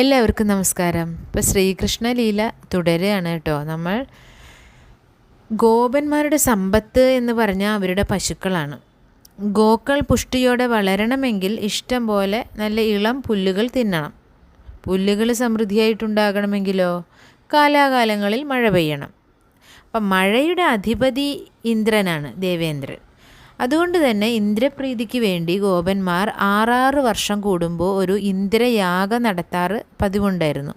എല്ലാവർക്കും നമസ്കാരം. ഇപ്പോൾ ശ്രീകൃഷ്ണ ലീല തുടരുകയാണ് കേട്ടോ. നമ്മൾ ഗോപന്മാരുടെ സമ്പത്ത് എന്ന് പറഞ്ഞാൽ അവരുടെ പശുക്കളാണ്. ഗോക്കൾ പുഷ്ടിയോടെ വളരണമെങ്കിൽ ഇഷ്ടം പോലെ നല്ല ഇളം പുല്ലുകൾ തിന്നണം. പുല്ലുകൾ സമൃദ്ധിയായിട്ടുണ്ടാകണമെങ്കിലോ കാലാകാലങ്ങളിൽ മഴ പെയ്യണം. അപ്പം മഴയുടെ അധിപതി ഇന്ദ്രനാണ് ദേവേന്ദ്രൻ. അതുകൊണ്ട് തന്നെ ഇന്ദ്രപ്രീതിക്ക് വേണ്ടി ഗോപന്മാർ ആറാറ് വർഷം കൂടുമ്പോൾ ഒരു ഇന്ദ്രയാഗം നടത്താറ് പതിവുണ്ടായിരുന്നു.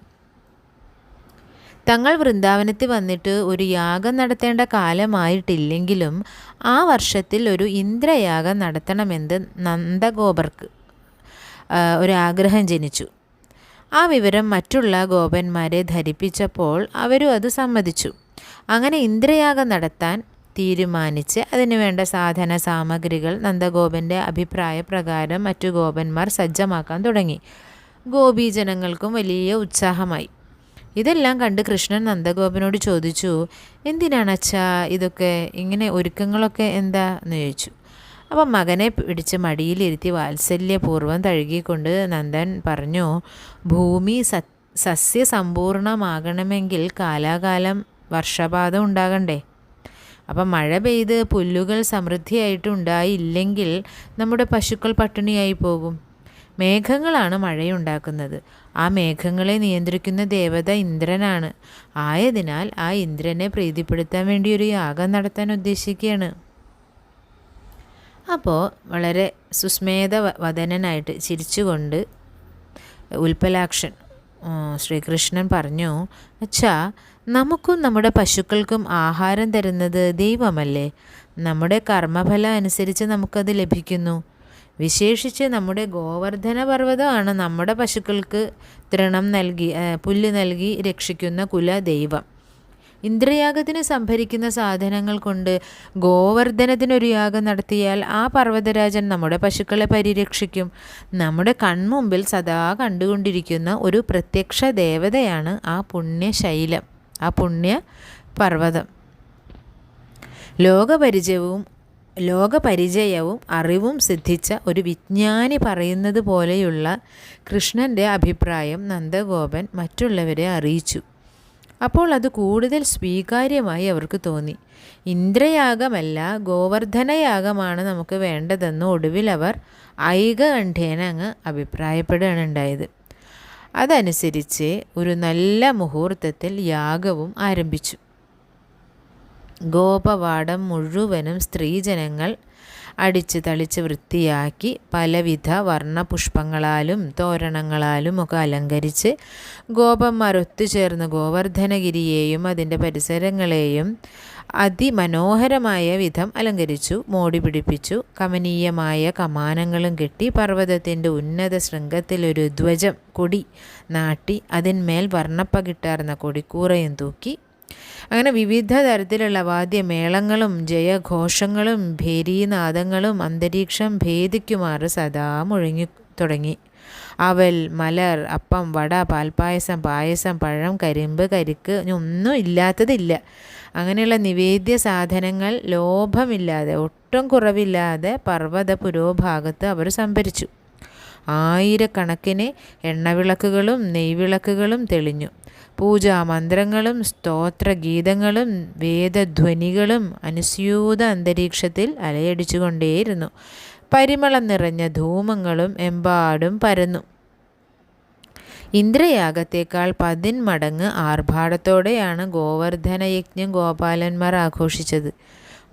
തങ്ങൾ വൃന്ദാവനത്തിൽ വന്നിട്ട് ഒരു യാഗം നടത്തേണ്ട കാലമായിട്ടില്ലെങ്കിലും ആ വർഷത്തിൽ ഒരു ഇന്ദ്രയാഗം നടത്തണമെന്ന് നന്ദഗോപർക്ക് ഒരാഗ്രഹം ജനിച്ചു. ആ വിവരം മറ്റുള്ള ഗോപന്മാരെ ധരിപ്പിച്ചപ്പോൾ അവരും അത് സമ്മതിച്ചു. അങ്ങനെ ഇന്ദ്രയാഗം നടത്താൻ തീരുമാനിച്ച് അതിനുവേണ്ട സാധന സാമഗ്രികൾ നന്ദഗോപന്റെ അഭിപ്രായ പ്രകാരം മറ്റു ഗോപന്മാർ സജ്ജമാക്കാൻ തുടങ്ങി. ഗോപീജനങ്ങൾക്കും വലിയ ഉത്സാഹമായി. ഇതെല്ലാം കണ്ട് കൃഷ്ണൻ നന്ദഗോപനോട് ചോദിച്ചു എന്തിനാണ് അച്ഛാ ഇതൊക്കെ? ഇങ്ങനെ ഒരുക്കങ്ങളൊക്കെ എന്താ? എന്ന് ചോദിച്ചു. അപ്പം മകനെ പിടിച്ച് മടിയിലിരുത്തി വാത്സല്യപൂർവം തഴുകിക്കൊണ്ട് നന്ദൻ പറഞ്ഞു ഭൂമി സസ്യസമ്പൂർണമാകണമെങ്കിൽ കാലാകാലം വർഷപാതം ഉണ്ടാകണ്ടേ? അപ്പം മഴ പെയ്ത് പുല്ലുകൾ സമൃദ്ധിയായിട്ട് ഉണ്ടായില്ലെങ്കിൽ നമ്മുടെ പശുക്കൾ പട്ടിണിയായി പോകും. മേഘങ്ങളാണ് മഴയുണ്ടാക്കുന്നത്. ആ മേഘങ്ങളെ നിയന്ത്രിക്കുന്ന ദേവത ഇന്ദ്രനാണ്. ആയതിനാൽ ആ ഇന്ദ്രനെ പ്രീതിപ്പെടുത്താൻ വേണ്ടി ഒരു യാഗം നടത്താൻ ഉദ്ദേശിക്കുകയാണ്. അപ്പോൾ വളരെ സുസ്മേധ വ- വദനനായിട്ട് ചിരിച്ചുകൊണ്ട് ഉൽപ്പലാക്ഷൻ ശ്രീകൃഷ്ണൻ പറഞ്ഞു അച്ഛാ നമുക്കും നമ്മുടെ പശുക്കൾക്കും ആഹാരം തരുന്നത് ദൈവമല്ലേ? നമ്മുടെ കർമ്മഫലം അനുസരിച്ച് നമുക്കത് ലഭിക്കുന്നു. വിശേഷിച്ച് നമ്മുടെ ഗോവർദ്ധന പർവതമാണ് നമ്മുടെ പശുക്കൾക്ക് തൃണം നൽകി പുല്ല് നൽകി രക്ഷിക്കുന്ന കുല ദൈവം. ഇന്ദ്രയാഗത്തിന് സംഭരിക്കുന്ന സാധനങ്ങൾ കൊണ്ട് ഗോവർദ്ധനത്തിനൊരു യാഗം നടത്തിയാൽ ആ പർവതരാജൻ നമ്മുടെ പശുക്കളെ പരിരക്ഷിക്കും. നമ്മുടെ കൺമുമ്പിൽ സദാ കണ്ടുകൊണ്ടിരിക്കുന്ന ഒരു പ്രത്യക്ഷ ദേവതയാണ് ആ പുണ്യശൈലം. ആ പുണ്യ പർവതം. ലോകപരിചയവും ലോകപരിചയവും അറിവും സിദ്ധിച്ച ഒരു വിജ്ഞാനി പറയുന്നത് പോലെയുള്ള കൃഷ്ണന്റെ അഭിപ്രായം നന്ദഗോപൻ മറ്റുള്ളവരെ അറിയിച്ചു. അപ്പോൾ അത് കൂടുതൽ സ്വീകാര്യമായി അവർക്ക് തോന്നി. ഇന്ദ്രയാഗമല്ല ഗോവർദ്ധനയാഗമാണ് നമുക്ക് വേണ്ടതെന്ന് ഒടുവിൽ അവർ ഐകകണ്ഠേന അങ്ങ് അഭിപ്രായപ്പെടുകയാണ് ഉണ്ടായത് അതനുസരിച്ച് ഒരു നല്ല മുഹൂർത്തത്തിൽ യാഗവും ആരംഭിച്ചു. ഗോപവാടം മുഴുവനും സ്ത്രീജനങ്ങൾ അടിച്ച് തളിച്ച് വൃത്തിയാക്കി പലവിധ വർണപുഷ്പങ്ങളാലും തോരണങ്ങളാലും ഒക്കെ അലങ്കരിച്ച് ഗോപന്മാർ ഒത്തുചേർന്ന് ഗോവർദ്ധനഗിരിയെയും അതിന്റെ പരിസരങ്ങളെയും അതിമനോഹരമായ വിധം അലങ്കരിച്ചു മോടി പിടിപ്പിച്ചു കമനീയമായ കമാനങ്ങളും കെട്ടി പർവതത്തിന്റെ ഉന്നത ശൃംഗത്തിലൊരു ധ്വജം കൊടി നാട്ടി അതിന്മേൽ വർണപ്പകിട്ടാർന്ന കൊടിക്കൂറയും തൂക്കി അങ്ങനെ വിവിധ തരത്തിലുള്ള വാദ്യമേളങ്ങളും ജയഘോഷങ്ങളും ഭേരീനാദങ്ങളും അന്തരീക്ഷം ഭേദിക്കുമാർ സദാ മുഴങ്ങി തുടങ്ങി. അവൽ മലർ അപ്പം വട പാൽപ്പായസം പായസം പഴം കരിമ്പ് കരിക്ക് ഒന്നും ഇല്ലാത്തതില്ല. അങ്ങനെയുള്ള നിവേദ്യ സാധനങ്ങൾ ലോഭമില്ലാതെ ഒട്ടും കുറവില്ലാതെ പർവത പുരോഭാഗത്ത് അവർ സംഭരിച്ചു. ആയിരക്കണക്കിന് എണ്ണവിളക്കുകളും നെയ്വിളക്കുകളും തെളിഞ്ഞു. പൂജാമന്ത്രങ്ങളും സ്തോത്രഗീതങ്ങളും വേദധ്വനികളും അനുസ്യൂത അന്തരീക്ഷത്തിൽ അലയടിച്ചുകൊണ്ടേയിരുന്നു. പരിമളം നിറഞ്ഞ ധൂമങ്ങളും എമ്പാടും പരന്നു. ഇന്ദ്രയാഗത്തേക്കാൾ പതിന്മടങ്ങ് ആർഭാടത്തോടെയാണ് ഗോവർദ്ധനയജ്ഞം ഗോപാലന്മാർ ആഘോഷിച്ചത്.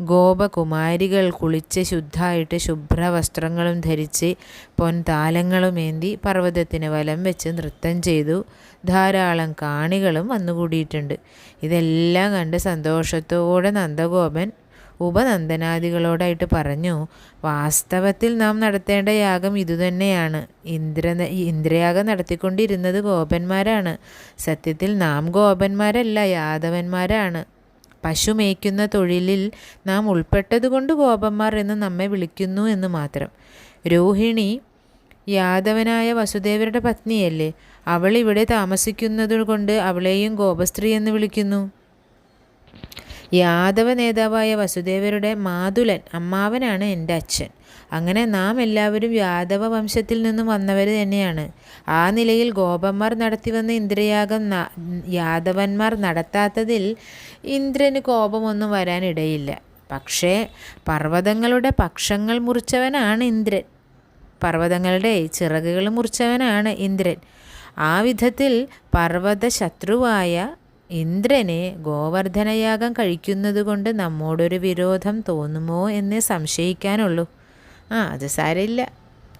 ഗോപകുമാരികൾ കുളിച്ച് ശുദ്ധമായിട്ട് ശുഭ്രവസ്ത്രങ്ങളും ധരിച്ച് പൊൻതാലങ്ങളും ഏന്തി പർവതത്തിന് വലം വെച്ച് നൃത്തം ചെയ്തു. ധാരാളം കാണികളും വന്നുകൂടിയിട്ടുണ്ട്. ഇതെല്ലാം കണ്ട് സന്തോഷത്തോടെ നന്ദഗോപൻ ഉപനന്ദനാദികളോടായിട്ട് പറഞ്ഞു വാസ്തവത്തിൽ നാം നടത്തേണ്ട യാഗം ഇതുതന്നെയാണ്. ഇന്ദ്ര ഇന്ദ്രയാഗം നടത്തിക്കൊണ്ടിരുന്നത് ഗോപന്മാരാണ്. സത്യത്തിൽ നാം ഗോപന്മാരല്ല യാദവന്മാരാണ്. പശു മേയ്ക്കുന്ന തൊഴിലിൽ നാം ഉൾപ്പെട്ടതുകൊണ്ട് ഗോപന്മാർ എന്ന് നമ്മെ വിളിക്കുന്നു എന്ന് മാത്രം. രോഹിണി യാദവനായ വസുദേവരുടെ പത്നിയല്ലേ അവൾ ഇവിടെ താമസിക്കുന്നതുകൊണ്ട് അവളെയും ഗോപസ്ത്രീ എന്ന് വിളിക്കുന്നു. യാദവ നേതാവായ വസുദേവരുടെ മാതുലൻ അമ്മാവനാണ് എന്റെ അച്ഛൻ. അങ്ങനെ നാം എല്ലാവരും യാദവ വംശത്തിൽ നിന്നും വന്നവർ തന്നെയാണ്. ആ നിലയിൽ ഗോപന്മാർ നടത്തിവന്ന ഇന്ദ്രയാഗം യാദവന്മാർ നടത്താത്തതിൽ ഇന്ദ്രന് കോപമൊന്നും വരാനിടയില്ല. പക്ഷേ പർവതങ്ങളുടെ പക്ഷങ്ങൾ മുറിച്ചവനാണ് ഇന്ദ്രൻ. പർവതങ്ങളുടെ ചിറകുകൾ മുറിച്ചവനാണ് ഇന്ദ്രൻ. ആ വിധത്തിൽ പർവത ശത്രുവായ ഇന്ദ്രനെ ഗോവർദ്ധനയാഗം കഴിക്കുന്നത് കൊണ്ട് നമ്മോടൊരു വിരോധം തോന്നുമോ എന്ന് സംശയിക്കാനുള്ളൂ. ആ അത് സാരമില്ല.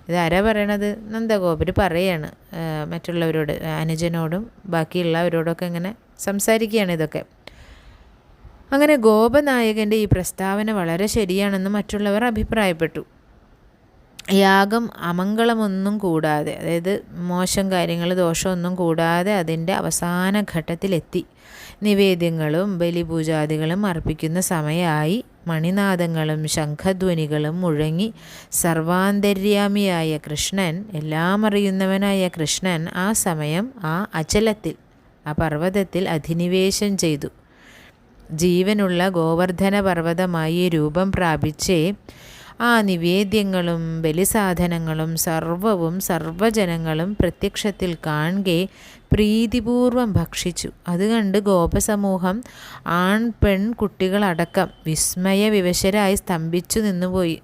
ഇതാരാ പറയണത്? നന്ദഗോപര് പറയാണ്. മറ്റുള്ളവരോട് അനുജനോടും ബാക്കിയുള്ളവരോടൊക്കെ ഇങ്ങനെ സംസാരിക്കുകയാണ് ഇതൊക്കെ. അങ്ങനെ ഗോപനായകന്റെ ഈ പ്രസ്താവന വളരെ ശരിയാണെന്ന് മറ്റുള്ളവർ അഭിപ്രായപ്പെട്ടു. യാഗം അമംഗളമൊന്നും കൂടാതെ അതായത് മോശം കാര്യങ്ങൾ ദോഷമൊന്നും കൂടാതെ അതിന്റെ അവസാന ഘട്ടത്തിലെത്തി. നിവേദ്യങ്ങളും ബലിപൂജാദികളും അർപ്പിക്കുന്ന സമയമായി മണിനാദങ്ങളും ശംഖധ്വനികളും മുഴങ്ങി സർവാന്തര്യാമിയായ കൃഷ്ണൻ എല്ലാം അറിയുന്നവനായ കൃഷ്ണൻ ആ സമയം ആ അചലത്തിൽ ആ പർവതത്തിൽ അധിനിവേശം ചെയ്തു. ജീവനുള്ള ഗോവർദ്ധന പർവതമായി രൂപം പ്രാപിച്ചേ ആ നിവേദ്യങ്ങളും ബലിസാധനങ്ങളും സർവവും സർവജനങ്ങളും പ്രത്യക്ഷത്തിൽ കാണെ പ്രീതിപൂർവം ഭക്ഷിച്ചു. അത് കണ്ട് ഗോപസമൂഹം ആൺ പെൺ കുട്ടികളടക്കം വിസ്മയ വിവശരായി സ്തംഭിച്ചു നിന്നുപോയി.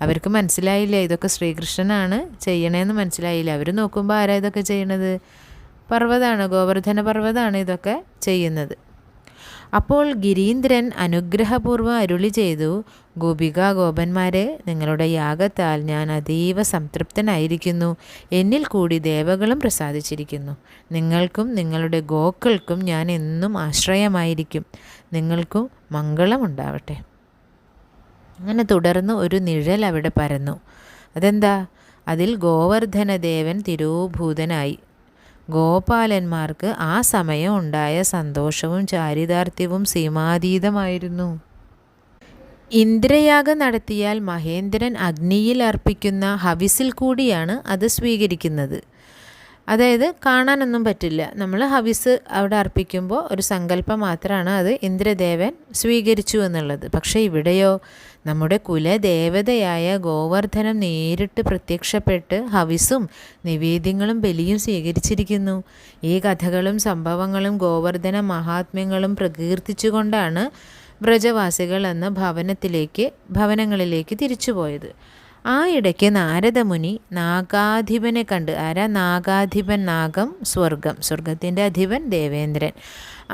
അവർക്ക് മനസ്സിലായില്ല ഇതൊക്കെ ശ്രീകൃഷ്ണനാണ് ചെയ്യണേന്ന് മനസ്സിലായില്ല? അവർ നോക്കുമ്പോൾ ആരാ ഇതൊക്കെ ചെയ്യണത്? പർവതമാണ് ഗോവർദ്ധന പർവതമാണ് ഇതൊക്കെ ചെയ്യുന്നത്. അപ്പോൾ ഗിരീന്ദ്രൻ അനുഗ്രഹപൂർവം അരുളി ചെയ്തു ഗോപിക ഗോപന്മാരെ നിങ്ങളുടെ യാഗത്താൽ ഞാൻ അതീവ സംതൃപ്തനായിരിക്കുന്നു. എന്നിൽ കൂടി ദേവകളും പ്രസാദിച്ചിരിക്കുന്നു. നിങ്ങൾക്കും നിങ്ങളുടെ ഗോക്കൾക്കും ഞാൻ എന്നും ആശ്രയമായിരിക്കും. നിങ്ങൾക്കും മംഗളമുണ്ടാവട്ടെ അങ്ങനെ തുടർന്ന് ഒരു നിഴൽ അവിടെ പരന്നു. അതെന്താ? അതിൽ ഗോവർദ്ധനദേവൻ തിരോഭൂതനായി. ഗോപാലന്മാർക്ക് ആ സമയം ഉണ്ടായ സന്തോഷവും ചാരിതാർത്ഥ്യവും സീമാതീതമായിരുന്നു. ഇന്ദ്രയാഗം നടത്തിയാൽ മഹേന്ദ്രൻ അഗ്നിയിൽ അർപ്പിക്കുന്ന ഹവിസിൽ കൂടിയാണ് അത് സ്വീകരിക്കുന്നത്. അതായത് കാണാനൊന്നും പറ്റില്ല. നമ്മൾ ഹവിസ് അവിടെ അർപ്പിക്കുമ്പോൾ ഒരു സങ്കല്പം മാത്രമാണ് അത് ഇന്ദ്രദേവൻ സ്വീകരിച്ചു എന്നുള്ളത്. പക്ഷേ ഇവിടെയോ നമ്മുടെ കുലദേവതയായ ഗോവർദ്ധനം നേരിട്ട് പ്രത്യക്ഷപ്പെട്ട് ഹവിസും നിവേദ്യങ്ങളും ബലിയും സ്വീകരിച്ചിരിക്കുന്നു. ഈ കഥകളും സംഭവങ്ങളും ഗോവർദ്ധന മഹാത്മ്യങ്ങളും പ്രകീർത്തിച്ചുകൊണ്ടാണ് വ്രജവാസികൾ എന്ന ഭവനത്തിലേക്ക് ഭവനങ്ങളിലേക്ക് തിരിച്ചുപോയത്. ആ ഇടയ്ക്ക് നാരദമുനി നാഗാധിപനെ കണ്ട് ആരാ നാഗാധിപൻ നാഗം? സ്വർഗം. സ്വർഗത്തിന്റെ അധിപൻ ദേവേന്ദ്രൻ.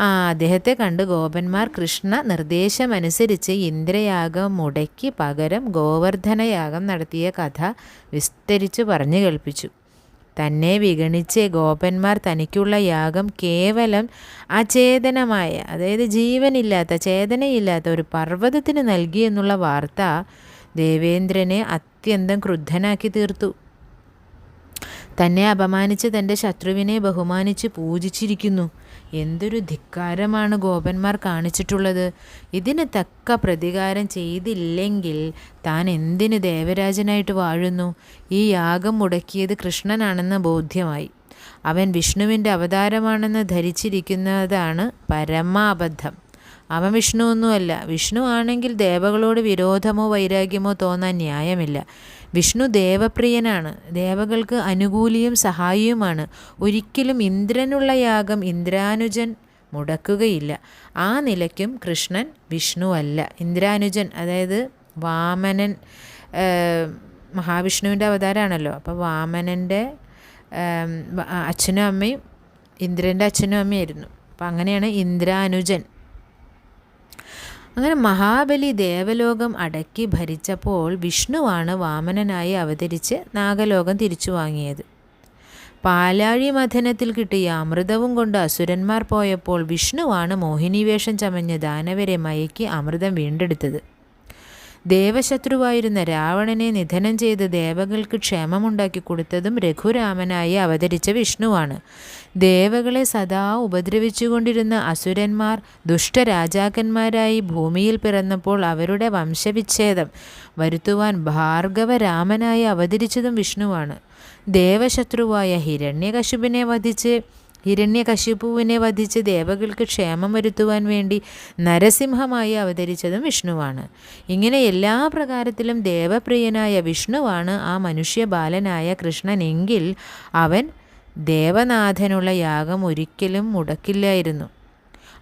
അദ്ദേഹത്തെ കണ്ട് ഗോപന്മാർ കൃഷ്ണ നിർദ്ദേശമനുസരിച്ച് ഇന്ദ്രയാഗം മുടക്കി പകരം ഗോവർദ്ധനയാഗം നടത്തിയ കഥ വിസ്തരിച്ചു പറഞ്ഞു കേൾപ്പിച്ചു. തന്നെ വിഗണിച്ച് ഗോപന്മാർ തനിക്കുള്ള യാഗം കേവലം അചേതനമായ അതായത് ജീവനില്ലാത്ത ചേതനയില്ലാത്ത ഒരു പർവതത്തിന് നൽകി എന്നുള്ള വാർത്ത ദേവേന്ദ്രനെ അത്യന്തം ക്രുദ്ധനാക്കി തീർത്തു. തന്നെ അപമാനിച്ച് തന്റെ ശത്രുവിനെ ബഹുമാനിച്ച് പൂജിച്ചിരിക്കുന്നു. എന്തൊരു ധിക്കാരമാണ് ഗോപന്മാർ കാണിച്ചിട്ടുള്ളത്. ഇതിന് തക്ക പ്രതികാരം ചെയ്തില്ലെങ്കിൽ താൻ എന്തിന് ദേവരാജനായിട്ട് വാഴുന്നു? ഈ യാഗം മുടക്കിയത് കൃഷ്ണനാണെന്ന് ബോധ്യമായി. അവൻ വിഷ്ണുവിന്റെ അവതാരമാണെന്ന് ധരിച്ചിരിക്കുന്നതാണ് പരമാബദ്ധം. അവൻ വിഷ്ണുവൊന്നുമല്ല. വിഷ്ണു ആണെങ്കിൽ ദേവകളോട് വിരോധമോ വൈരാഗ്യമോ തോന്നാൻ ന്യായമില്ല. വിഷ്ണു ദേവപ്രിയനാണ്. ദേവകൾക്ക് അനുകൂലിയും സഹായിയുമാണ്. ഒരിക്കലും ഇന്ദ്രനുള്ള യാഗം ഇന്ദ്രാനുജൻ മുടക്കുകയില്ല. ആ നിലയ്ക്കും കൃഷ്ണൻ വിഷ്ണുവല്ല. ഇന്ദ്രാനുജൻ അതായത് വാമനൻ മഹാവിഷ്ണുവിന്റെ അവതാരമാണല്ലോ അപ്പോൾ വാമനന്റെ അച്ഛനും അമ്മയും ഇന്ദ്രന്റെ അച്ഛനും അമ്മയായിരുന്നു അപ്പം അങ്ങനെയാണ് ഇന്ദ്രാനുജൻ. അങ്ങനെ മഹാബലി ദേവലോകം അടക്കി ഭരിച്ചപ്പോൾ വിഷ്ണുവാണ് വാമനനായി അവതരിച്ച് നാഗലോകം തിരിച്ചു വാങ്ങിയത്. പാലാഴി മഥനത്തിൽ കിട്ടിയ അമൃതവും കൊണ്ട് അസുരന്മാർ പോയപ്പോൾ വിഷ്ണുവാണ് മോഹിനിവേഷം ചമഞ്ഞ് ദാനവരെ മയക്കി അമൃതം വീണ്ടെടുത്തത്. ദേവശത്രുവായിരുന്ന രാവണനെ നിധനം ചെയ്ത് ദേവകൾക്ക് ക്ഷേമമുണ്ടാക്കി കൊടുത്തതും രഘുരാമനായി അവതരിച്ച വിഷ്ണുവാണ്. ദേവകളെ സദാ ഉപദ്രവിച്ചുകൊണ്ടിരുന്ന അസുരന്മാർ ദുഷ്ടരാജാക്കന്മാരായി ഭൂമിയിൽ പിറന്നപ്പോൾ അവരുടെ വംശവിച്ഛേദം വരുത്തുവാൻ ഭാർഗവരാമനായി അവതരിച്ചതും വിഷ്ണുവാണ്. ദേവശത്രുവായ ഹിരണ്യകശുപിനെ വധിച്ച് ഹിരണ്യകശിപുവിനെ വധിച്ച് ദേവകൾക്ക് ക്ഷേമം വരുത്തുവാൻ വേണ്ടി നരസിംഹമായി അവതരിച്ചതും വിഷ്ണുവാണ്. ഇങ്ങനെ എല്ലാ പ്രകാരത്തിലും ദേവപ്രിയനായ വിഷ്ണുവാണ് ആ മനുഷ്യ ബാലനായ കൃഷ്ണനെങ്കിൽ അവൻ ദേവനാഥനുള്ള യാഗം ഒരിക്കലും മുടക്കില്ലായിരുന്നു.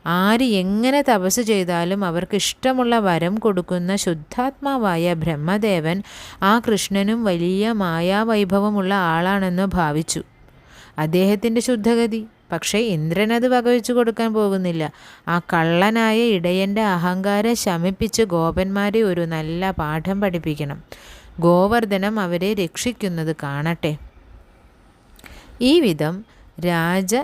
ആര് എങ്ങനെ തപസ് ചെയ്താലും അവർക്ക് ഇഷ്ടമുള്ള വരം കൊടുക്കുന്ന ശുദ്ധാത്മാവായ ബ്രഹ്മദേവൻ ആ കൃഷ്ണനും വലിയ മായാവൈഭവമുള്ള ആളാണെന്ന് ഭാവിച്ചു. അദ്ദേഹത്തിന്റെ ശുദ്ധഗതി. പക്ഷേ ഇന്ദ്രൻ അത് വകവെച്ചു കൊടുക്കാൻ പോകുന്നില്ല. ആ കള്ളനായ ഇടയന്റെ അഹങ്കാരം ശമിപ്പിച്ച് ഗോപന്മാരെ ഒരു നല്ല പാഠം പഠിപ്പിക്കണം. ഗോവർദ്ധനം അവരെ രക്ഷിക്കുന്നത് കാണട്ടെ. ഈ വിധം രാജ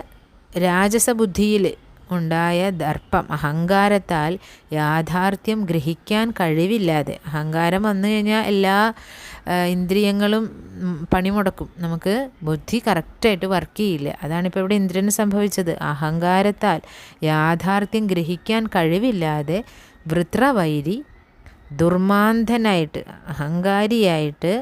രാജസബുദ്ധിയിൽ ഉണ്ടായ ദർപ്പം അഹങ്കാരത്താൽ യാഥാർത്ഥ്യം ഗ്രഹിക്കാൻ കഴിവില്ലാതെ അഹങ്കാരം വന്നു കഴിഞ്ഞാൽ എല്ലാ ഇന്ദ്രിയങ്ങളും പണിമുടക്കും. നമുക്ക് ബുദ്ധി കറക്റ്റായിട്ട് വർക്ക് ചെയ്യില്ല. അതാണിപ്പോൾ ഇവിടെ ഇന്ദ്രന് സംഭവിച്ചത്. അഹങ്കാരത്താൽ യാഥാർത്ഥ്യം ഗ്രഹിക്കാൻ കഴിവില്ലാതെ വൃത്രവൈരി ദുർമാന്ധനായിട്ട് അഹങ്കാരിയായിട്ട്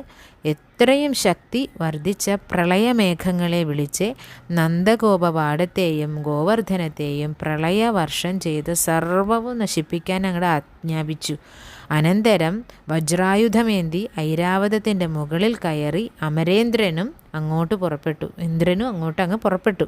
എത്രയും ശക്തി വർദ്ധിച്ച പ്രളയമേഘങ്ങളെ വിളിച്ച് നന്ദഗോപവാടത്തെയും ഗോവർദ്ധനത്തെയും പ്രളയവർഷം ചെയ്ത് സർവവും നശിപ്പിക്കാൻ അങ്ങോട്ട് ആജ്ഞാപിച്ചു. അനന്തരം വജ്രായുധമേന്തി ഐരാവതത്തിന്റെ മുകളിൽ കയറി അമരേന്ദ്രനും അങ്ങോട്ട് പുറപ്പെട്ടു. ഇന്ദ്രനും അങ്ങോട്ട് അങ്ങ് പുറപ്പെട്ടു.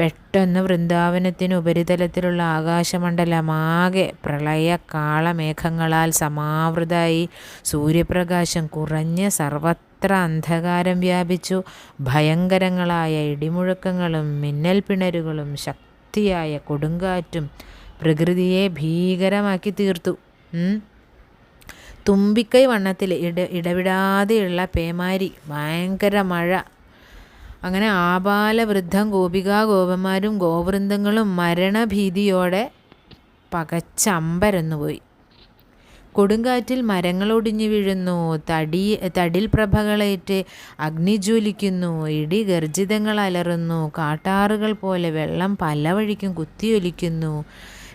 പെട്ടെന്ന് വൃന്ദാവനത്തിന് ഉപരിതലത്തിലുള്ള ആകാശമണ്ഡലമാകെ പ്രളയ കാളമേഘങ്ങളാൽ സമാവൃതായി സൂര്യപ്രകാശം കുറഞ്ഞ് സർവത്ര അന്ധകാരം വ്യാപിച്ചു. ഭയങ്കരങ്ങളായ ഇടിമുഴക്കങ്ങളും മിന്നൽ പിണരുകളും ശക്തിയായ കൊടുങ്കാറ്റും പ്രകൃതിയെ ഭീകരമാക്കി തീർത്തു. തുമ്പിക്കൈ വണ്ണത്തിൽ ഇട ഇടവിടാതെയുള്ള പേമാരി ഭയങ്കര മഴ അങ്ങനെ ആപാലവൃദ്ധം ഗോപികാ ഗോപന്മാരും ഗോവൃന്ദങ്ങളും മരണഭീതിയോടെ പകച്ചമ്പരന്നുപോയി കൊടുങ്കാറ്റിൽ മരങ്ങളൊടിഞ്ഞു വീഴുന്നു തടി തടിൽ പ്രഭകളേറ്റ് അഗ്നി ജ്വലിക്കുന്നു ഇടി ഗർജിതങ്ങൾ അലറുന്നു കാട്ടാറുകൾ പോലെ വെള്ളം പല വഴിക്കും കുത്തിയൊലിക്കുന്നു.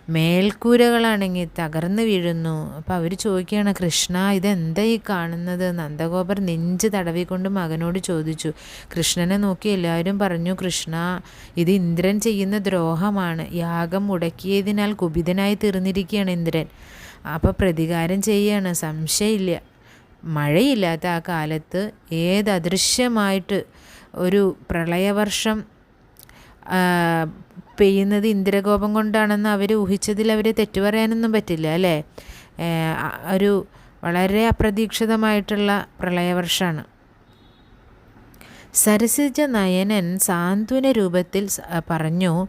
മേൽക്കൂരകളാണെങ്കിൽ തകർന്നു വീഴുന്നു. അപ്പോൾ അവർ ചോദിക്കുകയാണ് കൃഷ്ണ ഇതെന്താ ഈ കാണുന്നത്? നന്ദഗോപർ നെഞ്ച് തടവിക്കൊണ്ട് മകനോട് ചോദിച്ചു. കൃഷ്ണനെ നോക്കി എല്ലാവരും പറഞ്ഞു കൃഷ്ണ ഇത് ഇന്ദ്രൻ ചെയ്യുന്ന ദ്രോഹമാണ്. യാഗം മുടക്കിയതിനാൽ കുപിതനായി തീർന്നിരിക്കുകയാണ് ഇന്ദ്രൻ. അപ്പോൾ പ്രതികാരം ചെയ്യാണ്. സംശയമില്ല. മഴയില്ലാത്ത ആ കാലത്ത് ഏത് അദൃശ്യമായിട്ട് ഒരു പ്രളയവർഷം പെയ്യുന്നത് ഇന്ദ്രകോപം കൊണ്ടാണെന്ന് അവർ ഊഹിച്ചതിൽ അവർ തെറ്റു പറയാനൊന്നും പറ്റില്ല അല്ലേ? ഒരു വളരെ അപ്രതീക്ഷിതമായിട്ടുള്ള പ്രളയവർഷമാണ് സരസിജ നയനൻ സാന്ത്വന രൂപത്തിൽ പറഞ്ഞു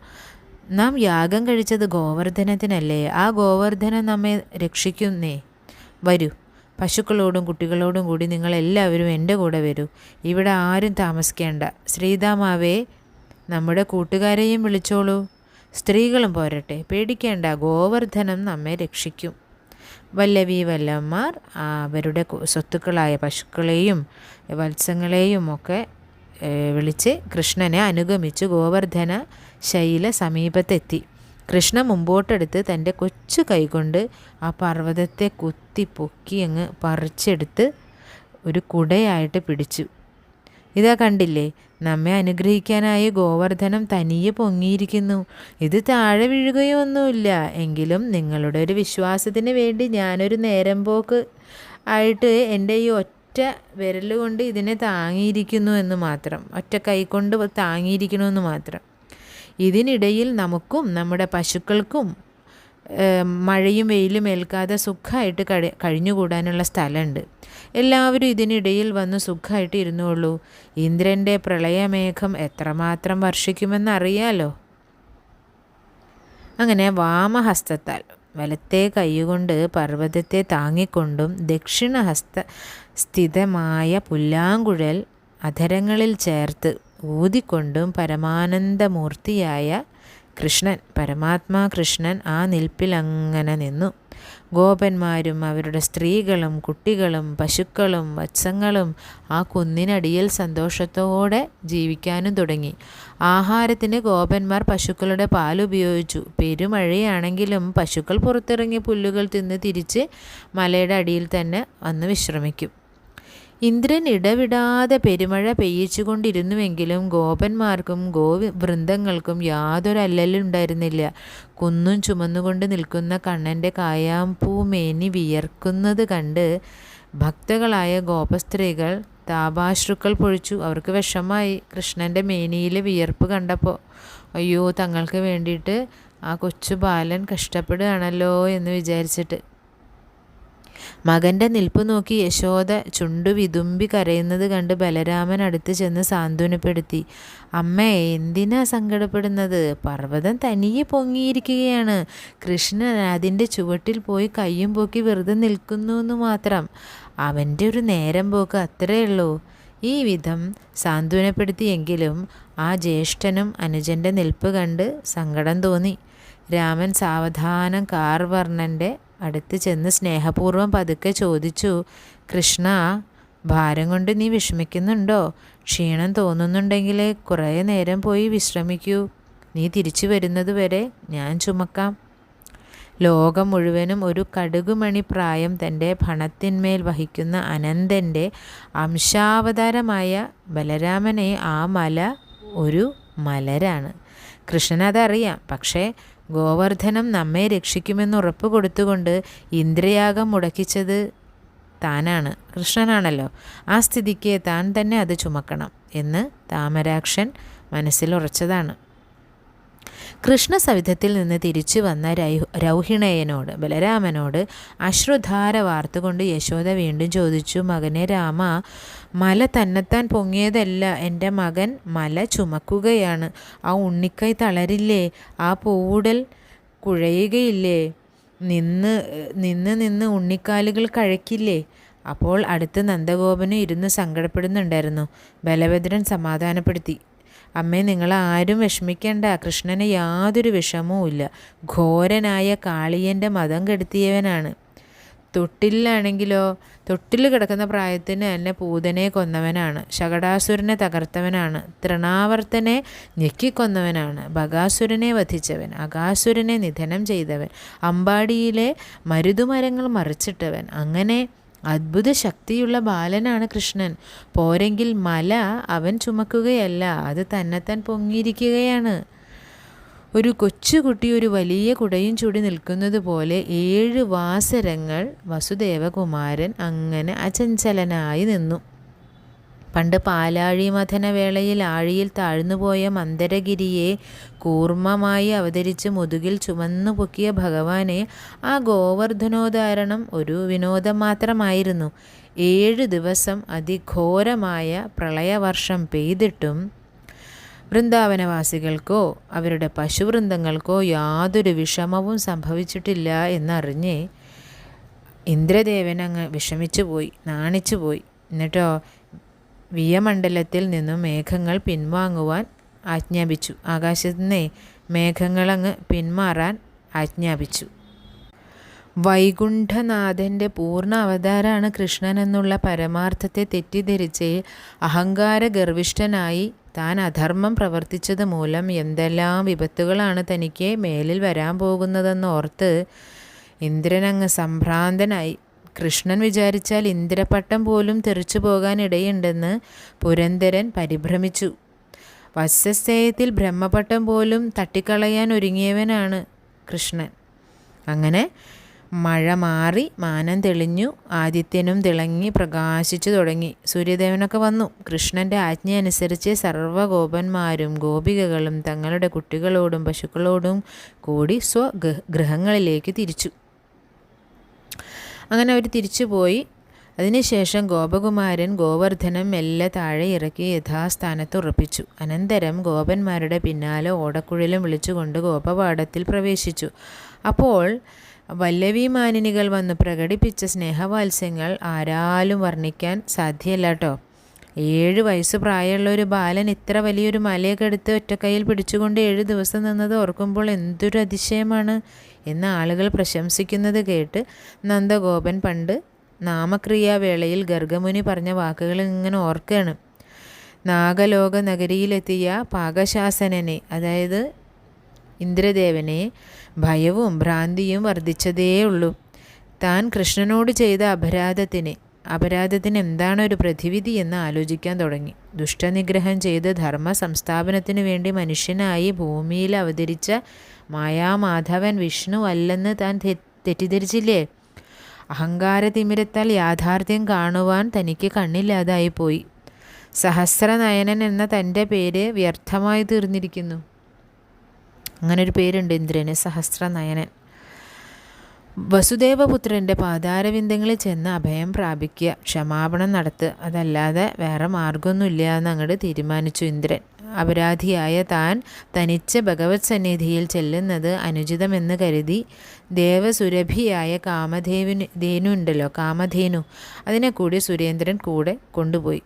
നാം യാഗം കഴിച്ചത് ഗോവർദ്ധനത്തിനല്ലേ? ആ ഗോവർദ്ധനം നമ്മെ രക്ഷിക്കുന്നേ. വരൂ പശുക്കളോടും കുട്ടികളോടും കൂടി നിങ്ങളെല്ലാവരും എന്റെ കൂടെ വരൂ. ഇവിടെ ആരും താമസിക്കേണ്ട. ശ്രീതാമാവേ നമ്മുടെ കൂട്ടുകാരെയും വിളിച്ചോളൂ. സ്ത്രീകളും പോരട്ടെ പേടിക്കേണ്ട. ഗോവർദ്ധനം നമ്മെ രക്ഷിക്കും. വല്ലവി വല്ലന്മാർ അവരുടെ സ്വത്തുക്കളായ പശുക്കളെയും വത്സങ്ങളെയും ഒക്കെ വിളിച്ച് കൃഷ്ണനെ അനുഗമിച്ച് ഗോവർദ്ധന ശൈല സമീപത്തെത്തി. കൃഷ്ണ മുമ്പോട്ടെടുത്ത് തന്റെ കൊച്ചു കൈകൊണ്ട് ആ പർവതത്തെ കുത്തി പൊക്കി അങ്ങ് പറിച്ചെടുത്ത് ഒരു കുടയായിട്ട് പിടിച്ചു. ഇതാ കണ്ടില്ലേ? നമ്മെ അനുഗ്രഹിക്കാനായി ഗോവർദ്ധനം തനിയെ പൊങ്ങിയിരിക്കുന്നു. ഇത് താഴെ വീഴുകയോ ഒന്നുമില്ല എങ്കിലും നിങ്ങളുടെ ഒരു വിശ്വാസത്തിന് വേണ്ടി ഞാനൊരു നേരം പോക്ക് ആയിട്ട് എന്റെ ഈ ഒറ്റ വിരലുകൊണ്ട് ഇതിനെ താങ്ങിയിരിക്കുന്നു എന്ന് മാത്രം ഒറ്റ കൈ കൊണ്ട് താങ്ങിയിരിക്കണമെന്ന് മാത്രം. ഇതിനിടയിൽ നമുക്കും നമ്മുടെ പശുക്കൾക്കും മഴയും വെയിലും ഏൽക്കാതെ സുഖമായിട്ട് കഴി കഴിഞ്ഞുകൂടാനുള്ള സ്ഥലമുണ്ട് എല്ലാവരും ഇതിനിടയിൽ വന്ന് സുഖമായിട്ട് ഇരുന്നുള്ളൂ ഇന്ദ്രന്റെ പ്രളയമേഘം എത്രമാത്രം വർഷിക്കുമെന്നറിയാലോ? അങ്ങനെ വാമഹസ്തത്താൽ വലത്തെ കൈകൊണ്ട് പർവതത്തെ താങ്ങിക്കൊണ്ടും ദക്ഷിണഹസ്ത സ്ഥിതമായ പുല്ലാങ്കുഴൽ അധരങ്ങളിൽ ചേർത്ത് ഊതിക്കൊണ്ടും പരമാനന്ദമൂർത്തിയായ കൃഷ്ണൻ പരമാത്മാ കൃഷ്ണൻ ആ നിൽപ്പിൽ അങ്ങനെ നിന്നു. ഗോപന്മാരും അവരുടെ സ്ത്രീകളും കുട്ടികളും പശുക്കളും വത്സങ്ങളും ആ കുന്നിനടിയിൽ സന്തോഷത്തോടെ ജീവിക്കാനും തുടങ്ങി. ആഹാരത്തിന് ഗോപന്മാർ പശുക്കളുടെ പാൽ ഉപയോഗിച്ചു. പെരുമഴയാണെങ്കിലും പശുക്കൾ പുറത്തിറങ്ങി പുല്ലുകൾ തിന്ന് തിരിച്ച് മലയുടെ അടിയിൽ തന്നെ വന്ന് വിശ്രമിക്കും. ഇന്ദ്രൻ ഇടവിടാതെ പെരുമഴ പെയ്യിച്ചുകൊണ്ടിരുന്നുവെങ്കിലും ഗോപന്മാർക്കും ഗോവി വൃന്ദങ്ങൾക്കും യാതൊരു അല്ലലുണ്ടായിരുന്നില്ല കുന്നും ചുമന്നുകൊണ്ട് നിൽക്കുന്ന കണ്ണന്റെ കായാമ്പൂമേനി വിയർക്കുന്നത് കണ്ട് ഭക്തകളായ ഗോപസ്ത്രീകൾ താപാശ്രുക്കൾ പൊഴിച്ചു. അവർക്ക് വിഷമായി കൃഷ്ണന്റെ മേനിയിലെ വിയർപ്പ് കണ്ടപ്പോൾ അയ്യോ തങ്ങൾക്ക് വേണ്ടിയിട്ട് ആ കൊച്ചു ബാലൻ കഷ്ടപ്പെടുകയാണല്ലോ എന്ന് വിചാരിച്ചിട്ട് മകന്റെ നിൽപ്പ് നോക്കി യശോദ ചുണ്ടു വിതുമ്പി കരയുന്നത് കണ്ട് ബലരാമൻ അടുത്ത് ചെന്ന് സാന്ത്വനപ്പെടുത്തി. അമ്മേ എന്തിനാ സങ്കടപ്പെടുന്നത്? പർവതം തനിയെ പൊങ്ങിയിരിക്കുകയാണ്. കൃഷ്ണൻ അതിന്റെ ചുവട്ടിൽ പോയി കയ്യും പൊക്കി വെറുതെ നിൽക്കുന്നു എന്ന് മാത്രം. അവന്റെ ഒരു നേരം പോക്ക് അത്രയേ ഉള്ളൂ. ഈ വിധം സാന്ത്വനപ്പെടുത്തിയെങ്കിലും ആ ജ്യേഷ്ഠനും അനുജന്റെ നിൽപ്പ് കണ്ട് സങ്കടം തോന്നി. രാമൻ സാവധാനം കാർവർണന്റെ അടുത്ത് ചെന്ന് സ്നേഹപൂർവം പതുക്കെ ചോദിച്ചു കൃഷ്ണ ഭാരം കൊണ്ട് നീ വിഷമിക്കുന്നുണ്ടോ? ക്ഷീണം തോന്നുന്നുണ്ടെങ്കിൽ കുറേ നേരം പോയി വിശ്രമിക്കൂ. നീ തിരിച്ചു വരുന്നതുവരെ ഞാൻ ചുമക്കാം. ലോകം മുഴുവനും ഒരു കടുകുമണി പ്രായം തന്റെ ഭണത്തിന്മേൽ വഹിക്കുന്ന അനന്തന്റെ അംശാവതാരമായ ബലരാമനെ ആ മല ഒരു മലരാണ്. കൃഷ്ണൻ അതറിയാം പക്ഷേ ഗോവർദ്ധനം നമ്മെ രക്ഷിക്കുമെന്ന് ഉറപ്പ് കൊടുത്തുകൊണ്ട് ഇന്ദ്രയാഗം മുടക്കിച്ചത് താനാണ് കൃഷ്ണനാണല്ലോ. ആ സ്ഥിതിക്ക് താൻ തന്നെ അത് ചുമക്കണം എന്ന് താമരാക്ഷൻ മനസ്സിൽ ഉറച്ചതാണ് കൃഷ്ണസവിധത്തിൽ നിന്ന് തിരിച്ചു വന്ന രൗഹിണയനോട് ബലരാമനോട് അശ്രുധാര വാർത്ത കൊണ്ട് യശോദ വീണ്ടും ചോദിച്ചു മകനെ രാമ മല തന്നെത്താൻ പൊങ്ങിയതല്ല. എന്റെ മകൻ മല ചുമക്കുകയാണ്. ആ ഉണ്ണിക്കൈ തളരില്ലേ? ആ പൂവുടൽ കുഴയുകയില്ലേ? നിന്ന് നിന്ന് നിന്ന് ഉണ്ണിക്കാലുകൾ കഴക്കില്ലേ? അപ്പോൾ അടുത്ത് നന്ദഗോപനും ഇരുന്ന് സങ്കടപ്പെടുന്നുണ്ടായിരുന്നു. ബലഭദ്രൻ സമാധാനപ്പെടുത്തി. അമ്മേ നിങ്ങൾ ആരും വിഷമിക്കേണ്ട. കൃഷ്ണന് യാതൊരു വിഷമവുമില്ല ഘോരനായ കാളിയന്റെ മതം കെടുത്തിയവനാണ്. തൊട്ടിലാണെങ്കിലോ തൊട്ടിൽ കിടക്കുന്ന പ്രായത്തിന് എന്നെ പൂതനെ കൊന്നവനാണ്. ശകടാസുരനെ തകർത്തവനാണ്. തൃണാവർത്തനെ ഞെക്കിക്കൊന്നവനാണ്. ബകാസുരനെ വധിച്ചവൻ. അകാസുരനെ നിധനം ചെയ്തവൻ. അമ്പാടിയിലെ മരുതുമരങ്ങൾ മറിച്ചിട്ടവൻ. അങ്ങനെ അത്ഭുത ശക്തിയുള്ള ബാലനാണ് കൃഷ്ണൻ. പോരെങ്കിൽ മല അവൻ ചുമക്കുകയല്ല അത് തന്നെത്താൻ പൊങ്ങിയിരിക്കുകയാണ്. ഒരു കൊച്ചുകുട്ടി ഒരു വലിയ കുടയും ചൂടി നിൽക്കുന്നത് പോലെ ഏഴ് വാസരങ്ങൾ വസുദേവകുമാരൻ അങ്ങനെ അചഞ്ചലനായി നിന്നു. പണ്ട് പാലാഴി മഥനവേളയിൽ ആഴിയിൽ താഴ്ന്നുപോയ മന്ദരഗിരിയെ കൂർമ്മമായി അവതരിച്ച് മുതുകിൽ ചുമന്നു പൊക്കിയ ഭഗവാനെ ആ ഗോവർദ്ധനോദാരണം ഒരു വിനോദം മാത്രമായിരുന്നു. ഏഴ് ദിവസം അതിഘോരമായ പ്രളയവർഷം പെയ്തിട്ടും വൃന്ദാവനവാസികൾക്കോ അവരുടെ പശുവൃന്ദങ്ങൾക്കോ യാതൊരു വിഷമവും സംഭവിച്ചിട്ടില്ല എന്നറിഞ്ഞ് ഇന്ദ്രദേവൻ അങ്ങ് വിഷമിച്ചു പോയി നാണിച്ചു പോയി എന്നിട്ടോ വിയമണ്ഡലത്തിൽ നിന്നും മേഘങ്ങൾ പിൻവാങ്ങുവാൻ ആജ്ഞാപിച്ചു. ആകാശത്തു നിന്നേ മേഘങ്ങളങ്ങ് പിന്മാറാൻ ആജ്ഞാപിച്ചു. വൈകുണ്ഠനാഥന്റെ പൂർണ അവതാരാണ് കൃഷ്ണൻ എന്നുള്ള പരമാർത്ഥത്തെ തെറ്റിദ്ധരിച്ച് അഹങ്കാര ഗർവിഷ്ഠനായി താൻ അധർമ്മം പ്രവർത്തിച്ചത് മൂലം എന്തെല്ലാം വിപത്തുകളാണ് തനിക്ക് മേലിൽ വരാൻ പോകുന്നതെന്ന് ഓർത്ത് ഇന്ദ്രനങ്ങ് സംഭ്രാന്തനായി കൃഷ്ണൻ വിചാരിച്ചാൽ ഇന്ദ്രപട്ടം പോലും തെറിച്ചു പോകാനിടയുണ്ടെന്ന് പുരന്തരൻ പരിഭ്രമിച്ചു. വത്സസ്ഥേയത്തിൽ ബ്രഹ്മപട്ടം പോലും തട്ടിക്കളയാൻ ഒരുങ്ങിയവനാണ് കൃഷ്ണൻ. അങ്ങനെ മഴ മാറി മാനം തെളിഞ്ഞു ആദിത്യനും തിളങ്ങി പ്രകാശിച്ചു തുടങ്ങി. സൂര്യദേവനൊക്കെ വന്നു. കൃഷ്ണന്റെ ആജ്ഞ അനുസരിച്ച് സർവഗോപന്മാരും ഗോപികകളും തങ്ങളുടെ കുട്ടികളോടും പശുക്കളോടും കൂടി സ്വ ഗൃഹങ്ങളിലേക്ക് തിരിച്ചു. അങ്ങനെ അവർ തിരിച്ചുപോയി അതിനുശേഷം ഗോപകുമാരൻ ഗോവർദ്ധനം മെല്ലെ താഴെ ഇറക്കി യഥാസ്ഥാനത്ത് ഉറപ്പിച്ചു. അനന്തരം ഗോപന്മാരുടെ പിന്നാലെ ഓടക്കുഴലും വിളിച്ചുകൊണ്ട് ഗോപപാഠത്തിൽ പ്രവേശിച്ചു. അപ്പോൾ വല്ലവിമാനിനികൾ വന്ന് പ്രകടിപ്പിച്ച സ്നേഹവാത്സ്യങ്ങൾ ആരാലും വർണിക്കാൻ സാധ്യമല്ല കേട്ടോ ഏഴ് വയസ്സ് പ്രായമുള്ള ഒരു ബാലൻ ഇത്ര വലിയൊരു മലയൊക്കെ എടുത്ത് ഒറ്റക്കൈയിൽ പിടിച്ചുകൊണ്ട് ഏഴ് ദിവസം നിന്നത് ഓർക്കുമ്പോൾ എന്തൊരു അതിശയമാണ്. എന്ന് ആളുകൾ പ്രശംസിക്കുന്നത് കേട്ട് നന്ദഗോപൻ പണ്ട് നാമക്രിയാവേളയിൽ ഗർഗമുനി പറഞ്ഞ വാക്കുകൾ ഇങ്ങനെ ഓർക്കുകയാണ് നാഗലോക നഗരിയിലെത്തിയ പാകശാസനനെ അതായത് ഇന്ദ്രദേവനെ ഭയവും ഭ്രാന്തിയും വർദ്ധിച്ചതേയുള്ളൂ. താൻ കൃഷ്ണനോട് ചെയ്ത അപരാധത്തിന് അപരാധത്തിന് എന്താണ് ഒരു പ്രതിവിധി എന്ന് ആലോചിക്കാൻ തുടങ്ങി. ദുഷ്ടനിഗ്രഹം ചെയ്ത് ധർമ്മ സംസ്ഥാപനത്തിനു വേണ്ടി മനുഷ്യനായി ഭൂമിയിൽ അവതരിച്ച മായാമാധവൻ വിഷ്ണു അല്ലെന്ന് താൻ തെറ്റിദ്ധരിച്ചില്ലേ? അഹങ്കാരതിമിരത്താൽ യാഥാർത്ഥ്യം കാണുവാൻ തനിക്ക് കണ്ണില്ലാതായിപ്പോയി സഹസ്രനയനൻ എന്ന തന്റെ പേര് വ്യർത്ഥമായി തീർന്നിരിക്കുന്നു. അങ്ങനൊരു പേരുണ്ട് ഇന്ദ്രന് സഹസ്രനയനൻ. വസുദേവപുത്രന്റെ പാതാരവിന്ദങ്ങളിൽ ചെന്ന് അഭയം പ്രാപിക്കുക ക്ഷമാപണം നടത്തുക അതല്ലാതെ വേറെ മാർഗമൊന്നുമില്ല എന്ന് അങ്ങോട്ട് തീരുമാനിച്ചു ഇന്ദ്രൻ. അപരാധിയായ താൻ തനിച്ച ഭഗവത് സന്നിധിയിൽ ചെല്ലുന്നത് അനുചിതമെന്ന് കരുതി ദേവസുരഭിയായ കാമധേവിന് ധേനു ഉണ്ടല്ലോ കാമധേനു. അതിനെ കൂടി സുരേന്ദ്രൻ കൂടെ കൊണ്ടുപോയി.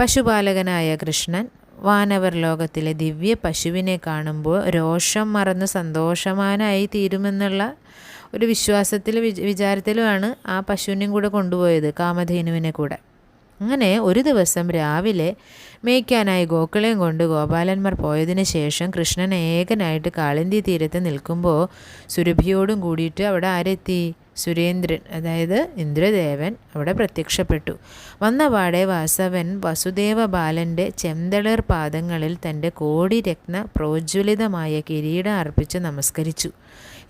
പശുപാലകനായ കൃഷ്ണൻ വാനവർ ലോകത്തിലെ ദിവ്യ പശുവിനെ കാണുമ്പോൾ രോഷം മറന്ന് സന്തോഷമാനായി തീരുമെന്നുള്ള ഒരു വിശ്വാസത്തിൽ വിചാരത്തിലുമാണ് ആ പശുവിനെയും കൂടെ കൊണ്ടുപോയത് കാമധേനുവിനെ കൂടെ. അങ്ങനെ ഒരു ദിവസം രാവിലെ മേയ്ക്കാനായി ഗോക്കളെയും കൊണ്ട് ഗോപാലന്മാർ പോയതിന് ശേഷം കൃഷ്ണൻ ഏകനായിട്ട് കാളിന്തി തീരത്ത് നിൽക്കുമ്പോൾ സുരഭിയോടും കൂടിയിട്ട് അവിടെ ആരെത്തി? സുരേന്ദ്രൻ അതായത് ഇന്ദ്രദേവൻ അവിടെ പ്രത്യക്ഷപ്പെട്ടു. വന്ന വന്നപാടെ വാസവൻ വസുദേവ ബാലന്റെ ചെന്തളർ പാദങ്ങളിൽ തന്റെ കോടി രത്ന പ്രോജ്വലിതമായ കിരീടം അർപ്പിച്ച് നമസ്കരിച്ചു.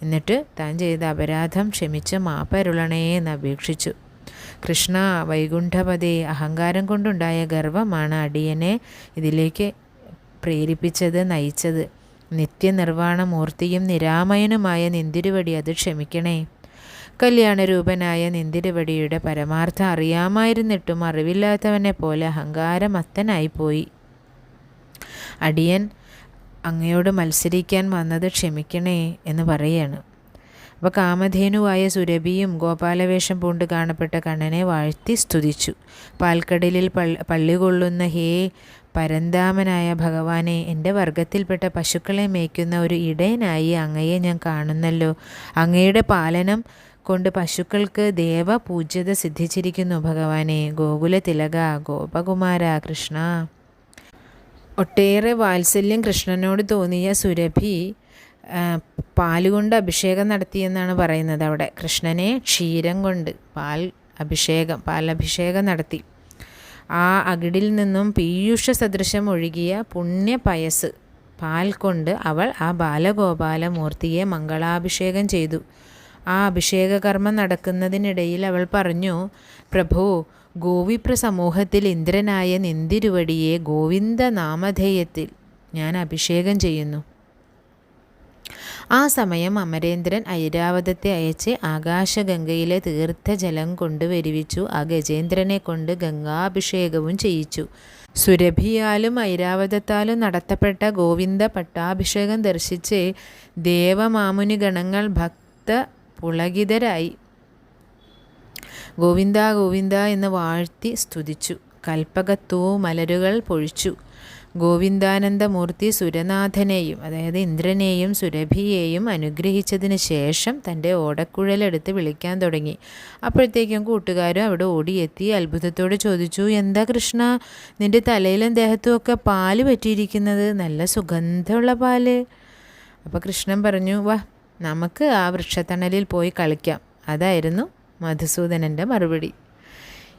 എന്നിട്ട് താൻ ചെയ്ത അപരാധം ക്ഷമിച്ച് മാപ്പരുളണേ എന്ന് അപേക്ഷിച്ചു. കൃഷ്ണ വൈകുണ്ഠപതി അഹങ്കാരം കൊണ്ടുണ്ടായ ഗർവമാണ് അടിയനെ ഇതിലേക്ക് പ്രേരിപ്പിച്ചത് നയിച്ചത്. നിത്യനിർവാണമൂർത്തിയും നിരാമയനുമായ നിന്തിരുവടി അത് ക്ഷമിക്കണേ. കല്യാണരൂപനായ നിന്തിരുവടിയുടെ പരമാർത്ഥം അറിയാമായിരുന്നിട്ടും അറിവില്ലാത്തവനെ പോലെ അഹങ്കാരമത്തനായിപ്പോയി അടിയൻ അങ്ങയോട് മത്സരിക്കാൻ വന്നത് ക്ഷമിക്കണേ എന്ന് പറയാണ്. അപ്പോൾ കാമധേനുവായ സുരഭിയും ഗോപാലവേഷം പൂണ്ട് കാണപ്പെട്ട കണ്ണനെ വാഴ്ത്തി സ്തുതിച്ചു. പാൽക്കടലിൽ പള്ളി കൊള്ളുന്ന ഹേ പരന്താമനായ ഭഗവാനെ എന്റെ വർഗത്തിൽപ്പെട്ട പശുക്കളെ മേയ്ക്കുന്ന ഒരു ഇടയനായി അങ്ങയെ ഞാൻ കാണുന്നല്ലോ. അങ്ങയുടെ പാലനം കൊണ്ട് പശുക്കൾക്ക് ദേവ പൂജ്യത സിദ്ധിച്ചിരിക്കുന്നു ഭഗവാനെ. ഗോകുല തിലക ഗോപകുമാര കൃഷ്ണ. ഒട്ടേറെ വാത്സല്യം കൃഷ്ണനോട് തോന്നിയ സുരഭി പാലുകൊണ്ട് അഭിഷേകം നടത്തിയെന്നാണ് പറയുന്നത് അവിടെ. കൃഷ്ണനെ ക്ഷീരം കൊണ്ട് പാൽ അഭിഷേകം പാലഭിഷേകം നടത്തി. ആ അകിടിൽ നിന്നും പീയൂഷ സദൃശം ഒഴുകിയ പുണ്യ പയസ് പാൽ കൊണ്ട് അവൾ ആ ബാലഗോപാലമൂർത്തിയെ മംഗളാഭിഷേകം ചെയ്തു. ആ അഭിഷേക കർമ്മം നടക്കുന്നതിനിടയിൽ അവൾ പറഞ്ഞു പ്രഭു ഗോവിപ്ര സമൂഹത്തിൽ ഇന്ദ്രനായ നിന്തിരുവടിയെ ഗോവിന്ദ നാമധേയത്തിൽ ഞാൻ അഭിഷേകം ചെയ്യുന്നു. ആ സമയം അമരേന്ദ്രൻ ഐരാവതത്തെ അയച്ച് ആകാശഗംഗയിലെ തീർത്ഥജലം കൊണ്ടുവരുവിച്ചു ആ ഗജേന്ദ്രനെ കൊണ്ട് ഗംഗാഭിഷേകവും ചെയ്യിച്ചു. സുരഭിയാലും ഐരാവതത്താലും നടത്തപ്പെട്ട ഗോവിന്ദ പട്ടാഭിഷേകം ദർശിച്ച് ദേവമാമുനി ഗണങ്ങൾ ഭക്ത പുളകിതരായി. ഗോവിന്ദ ഗോവിന്ദ എന്ന് വാഴ്ത്തി സ്തുതിച്ചു. കൽപ്പകത്തൂ മലരുകൾ പൊഴിച്ചു. ഗോവിന്ദാനന്ദമൂർത്തി സുരനാഥനെയും അതായത് ഇന്ദ്രനെയും സുരഭിയെയും അനുഗ്രഹിച്ചതിന് ശേഷം തന്റെ ഓടക്കുഴലെടുത്ത് വിളിക്കാൻ തുടങ്ങി. അപ്പോഴത്തേക്കും കൂട്ടുകാരും അവിടെ ഓടിയെത്തി അത്ഭുതത്തോട് ചോദിച്ചു എന്താ കൃഷ്ണ നിന്റെ തലയിലും ദേഹത്തും ഒക്കെ പാൽ പറ്റിയിരിക്കുന്നത്? നല്ല സുഗന്ധമുള്ള പാൽ. അപ്പോൾ കൃഷ്ണൻ പറഞ്ഞു വാ നമുക്ക് ആ വൃക്ഷത്തണലിൽ പോയി കളിക്കാം. അതായിരുന്നു മധുസൂദനന്റെ മറുപടി.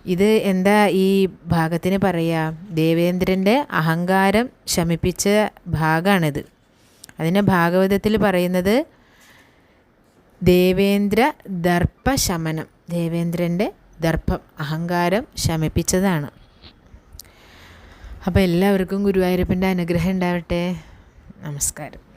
ഇത് എന്താ ഈ ഭാഗത്തിന് പറയുക ദേവേന്ദ്രന്റെ അഹങ്കാരം ശമിപ്പിച്ച ഭാഗമാണിത് അതിനെ ഭാഗവതത്തിൽ പറയുന്നത് ദേവേന്ദ്ര ദർപ്പശമനം. ദേവേന്ദ്രന്റെ ദർപ്പം അഹങ്കാരം ശമിപ്പിച്ചതാണ്. അപ്പോൾ എല്ലാവർക്കും ഗുരുവായൂരപ്പന്റെ അനുഗ്രഹം ഉണ്ടാവട്ടെ. നമസ്കാരം.